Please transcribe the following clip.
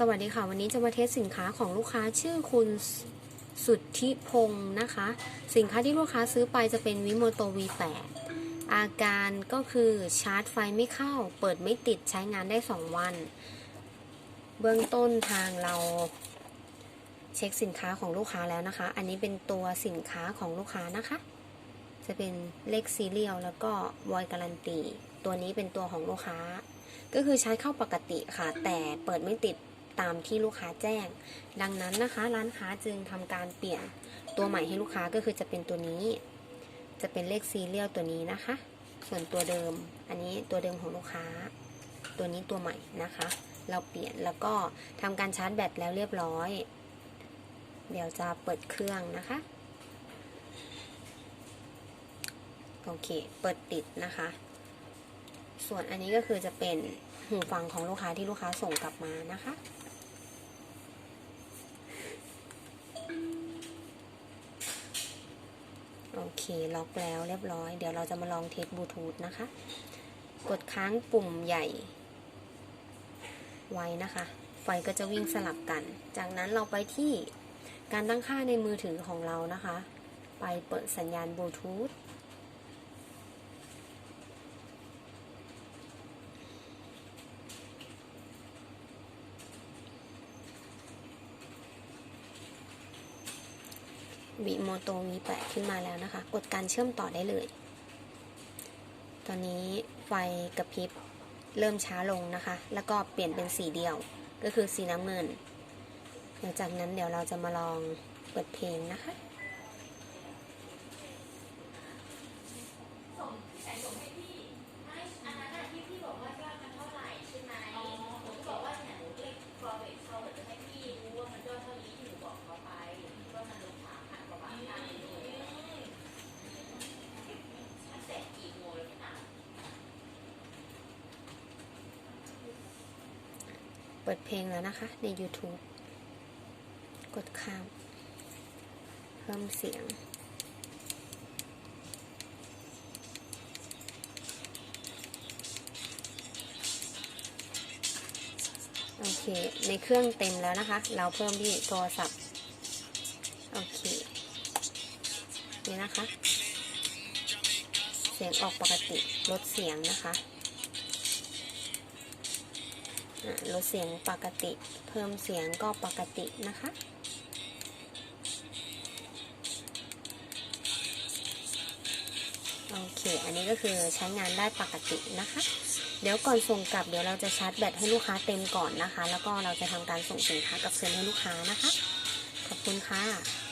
สวัสดีค่ะ วันนี้จะมาเทสสินค้าของลูกค้าชื่อคุณสุทธิพงศ์นะคะ สินค้าที่ลูกค้าซื้อไปจะเป็นวิโมโต V8 อาการก็คือชาร์จไฟไม่เข้า เปิดไม่ติดใช้งานได้ 2 วัน เบื้องต้นทางเราเช็คสินค้าของลูกค้าแล้วนะคะ อันนี้เป็นตัวสินค้าของลูกค้านะคะ จะเป็นเลขซีเรียลแล้วก็วอยการันตีตัวนี้เป็นตัวของลูกค้า ก็คือใช้เข้าปกติค่ะ แต่เปิดไม่ติด ตามที่ลูกค้าแจ้ง ดังนั้นนะคะ ร้านค้าจึงทำการเปลี่ยนตัวใหม่ให้ลูกค้าก็คือจะเป็นตัวนี้ จะเป็นเลขซีเรียลตัวนี้นะคะ ส่วนตัวเดิม อันนี้ตัวเดิมของลูกค้า ตัวนี้ตัวใหม่นะคะ เราเปลี่ยนแล้วก็ทำการชาร์จแบตแล้วเรียบร้อย เดี๋ยวจะเปิดเครื่องนะคะโอเค เปิดติดนะคะ ส่วนอันนี้ก็คือจะเป็นหูฟังของลูกค้าที่ลูกค้าส่งกลับมานะคะ โอ เคล็อกแล้วเรียบร้อย เดี๋ยวเราจะมาลองเทสบลูทูธนะคะ กดค้างปุ่มใหญ่ ไว้นะคะ ไฟก็จะวิ่งสลับกัน จากนั้นเราไปที่การตั้งค่าในมือถือของเรานะคะ ไปเปิดสัญญาณบลูทูธ วิโมโตมีแปะขึ้นมาแล้วนะคะ กดการเชื่อมต่อได้เลย ตอนนี้ไฟกระพริบเริ่มช้าลงนะคะ แล้วก็เปลี่ยนเป็นสีเดียว ก็คือสีน้ำเงิน หลังจากนั้นเดี๋ยวเราจะมาลองเปิดเพลงนะคะ ปิดเพลงแล้วนะคะ ใน YouTube กดข้าม เพิ่มเสียง โอเค ในเครื่องเต็มแล้วนะคะ เราเพิ่มที่โทรศัพท์ โอเค นี่นะคะ เสียงออกปกติ ลดเสียงนะคะอะ ลดเสียงปกติ เพิ่มเสียงก็ปกตินะคะ โอเค อันนี้ก็คือใช้งานได้ปกตินะคะ เดี๋ยวก่อนส่งกลับเดี๋ยวเราจะชาร์จแบตให้ลูกค้าเต็มก่อนนะคะ แล้วก็เราจะทำการส่งสินค้ากลับคืนให้ลูกค้านะคะ ขอบคุณค่ะ